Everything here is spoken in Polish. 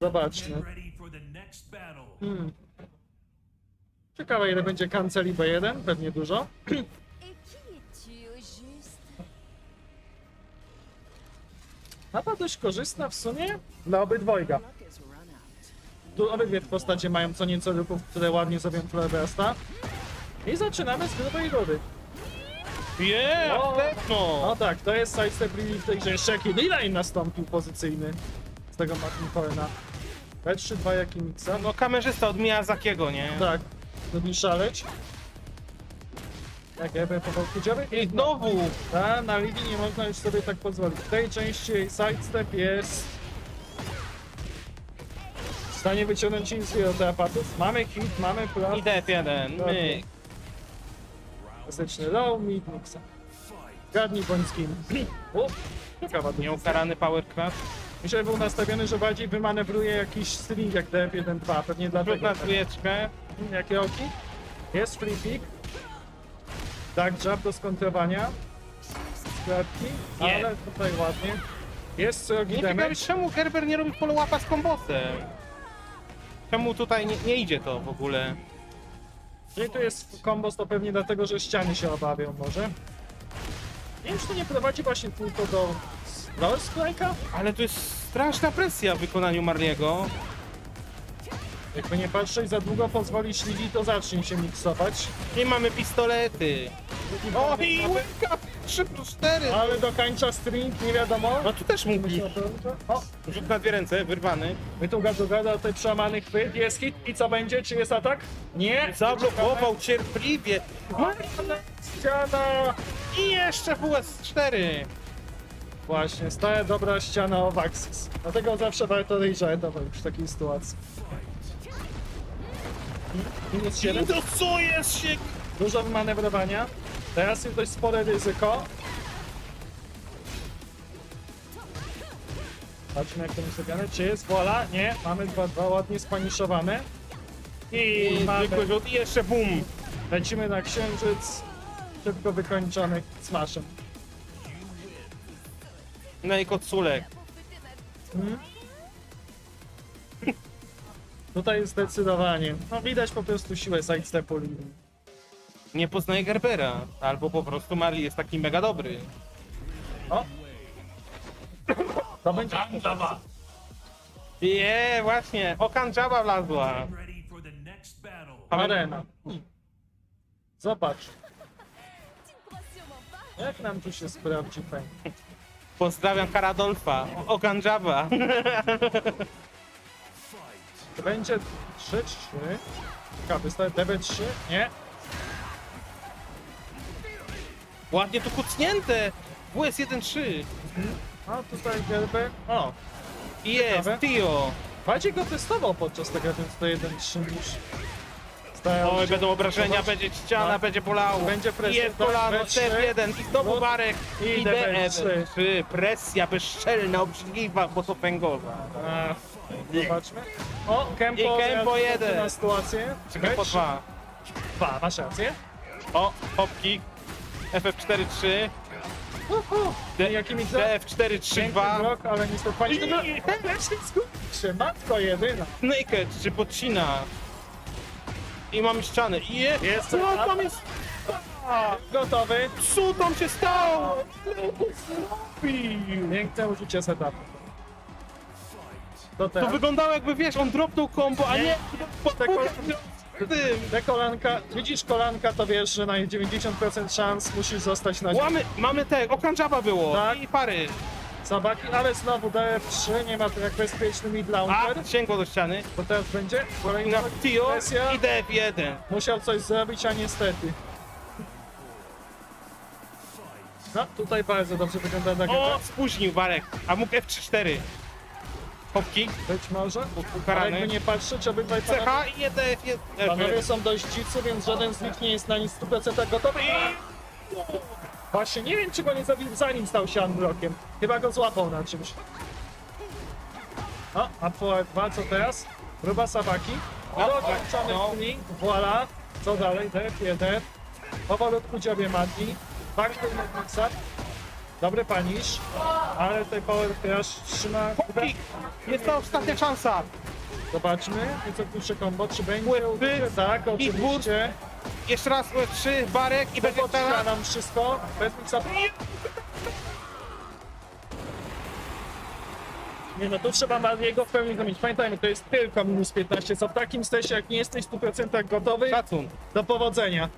Zobaczmy. Hmm. Ciekawe ile będzie kanceli B1, pewnie dużo. Mapa dość korzystna w sumie dla obydwojga. Tu obydwie postacie mają co nieco ruchów, które ładnie zrobią Floresta. I zaczynamy z grubej rury. Je, O! pewno! No tak, to jest sidestep w tej grze. Jeszcze jaki D-Line nastąpił pozycyjny tego Martin B3, 2 jaki miksa. No kamerzysta od Miyazakiego, nie? Tak, lubi szaleć. Jak jakby powolku dziobie. I znowu! A, na Lili nie można już sobie tak pozwolić. W tej części jej sidestep jest w stanie wyciągnąć nic z apatów. Mamy hit, mamy plus. I DF1, my. Klasyczny low, mid, mixa. Gadnij bądź z kim. O, ciekawa to Nieukarany power class. Myślę, że był nastawiony, że bardziej wymanewruje jakiś string jak DF1-2, pewnie Rzut dlatego. na dwójeczkę. Jakie oki? Jest free pick. Tak, jab do skontrowania. Składki, Nie. ale tutaj ładnie. Jest srogi Nie ciekawe, damage. czemu Gerber nie robi follow-upa z kombosem? Czemu tutaj nie, nie idzie to w ogóle? Jeżeli tu jest kombos, to pewnie dlatego, że ściany się obawią może. Nie wiem, czy to nie prowadzi właśnie tylko do Roll Strike'a? Ale tu jest straszna presja w wykonaniu Marliego. Jakby nie patrzeć, za długo pozwolisz Lili, to zacznie się miksować. I mamy pistolety. O i łyka 3 plus 4. Ale dokańcza string, nie wiadomo. No tu też mógł. O, Rzut na dwie ręce, wyrwany. my tu gadu gada o tej przełamany chwyt. Jest hit i co będzie? Czy jest atak? Nie! Zablokował cierpliwie. Ale ściana! I jeszcze WS4. Właśnie, stała dobra ściana o Axis. Dlatego zawsze warto rejżetować w takiej sytuacji. Minus 7. to co jest się? Dużo manewrowania. Teraz jest dość spore ryzyko. Patrzmy jak to jest zrobione. Czy jest wola? Nie. Mamy 2-2 ładnie spaniszowane. I, I mamy. i jeszcze bum. Lecimy na księżyc. Szybko wykończony smashem. No i koculek. Tutaj zdecydowanie. No widać po prostu siłę sidestepu linii. Nie poznaje Gerbera. Albo po prostu Marley jest taki mega dobry. O! To będzie. Je, właśnie. Okanjaba wlazła. Ready for the next battle. Arena. Zobacz, jak nam tu się sprawdzi fame. Pozdrawiam Karadolfa. Okanjaba. To będzie 3-3. Ciekawy start, DB3, nie? Ładnie tu kucnięte. WS 1-3. A tutaj Gerber. O, jest, Ciekawe. Tio. bardziej go testował podczas tego, więc to 1-3 niż starał Oj, się- będą obrażenia, będzie ściana, No. będzie bolało. Będzie presja, Jest tak, kolano, B3. step 1 i znowu No. Barek. I I DB3. DB3. Presja bezczelna, obrzydliwa, bo to pęgowa. A, Zobaczmy. O, Kempo, I Kempo ja- jeden. na sytuację. Czekaj po dwa. Dwa, masz rację. O, hopki. FF4-3. Uhu. D- Jaki mi za... DF4 Piękny 3-2. blok, ale niestety pani dobra. Się matko jedyna. Naked czy podcina. I mamy ścianę. I je... Jest. Co tam jest? Gotowy. Co tam się stało? Piękne użycie setupu. To To teraz. wyglądało jakby wiesz, on dropnął combo, a nie pod Tak, tym. Te kolanka, widzisz kolanka, to wiesz, że na 90% szans musisz zostać na Mamy, mamy te, Okanjaba było Tak. i pary. Zabaki, ale znowu DF3, nie ma to jak bezpieczny A, launcher, sięgło do ściany. bo teraz będzie kolejny Na Tio presja. i DF1. Musiał coś zrobić, a niestety. No, tutaj bardzo dobrze wygląda na O, spóźnił Barek, a mógł F3-4. Hopki, Być może, ale ukarany. jakby nie patrzeć, obydwaj panowie, CH i E DF1. panowie są dość dzicy, więc żaden z nich nie jest na nic 100% gotowy. Właśnie nie wiem, czy go nie zabił zanim stał się unblockiem. Chyba go złapał na czymś. O, a po 2 co teraz? Próba Sabaki. No, Dokończony no. Voila. Co dalej? DF1. Powolutku dziobie Mati. Backdoor Netflixa. Dobry panisz, ale tutaj Power Crash trzyma... Jest to ostatnia szansa. Zobaczmy, nieco krótsze kombo, czy będzie? Tak, oczywiście. Jeszcze raz e, trzy barek i będzie Podtrzyma teraz. nam wszystko, bez miksa. Nie no, tu trzeba Mariego w pełni zamienić. Pamiętajmy, to jest tylko minus 15, co w takim stresie, jak nie jesteś w 100% gotowy, Szacun. do powodzenia.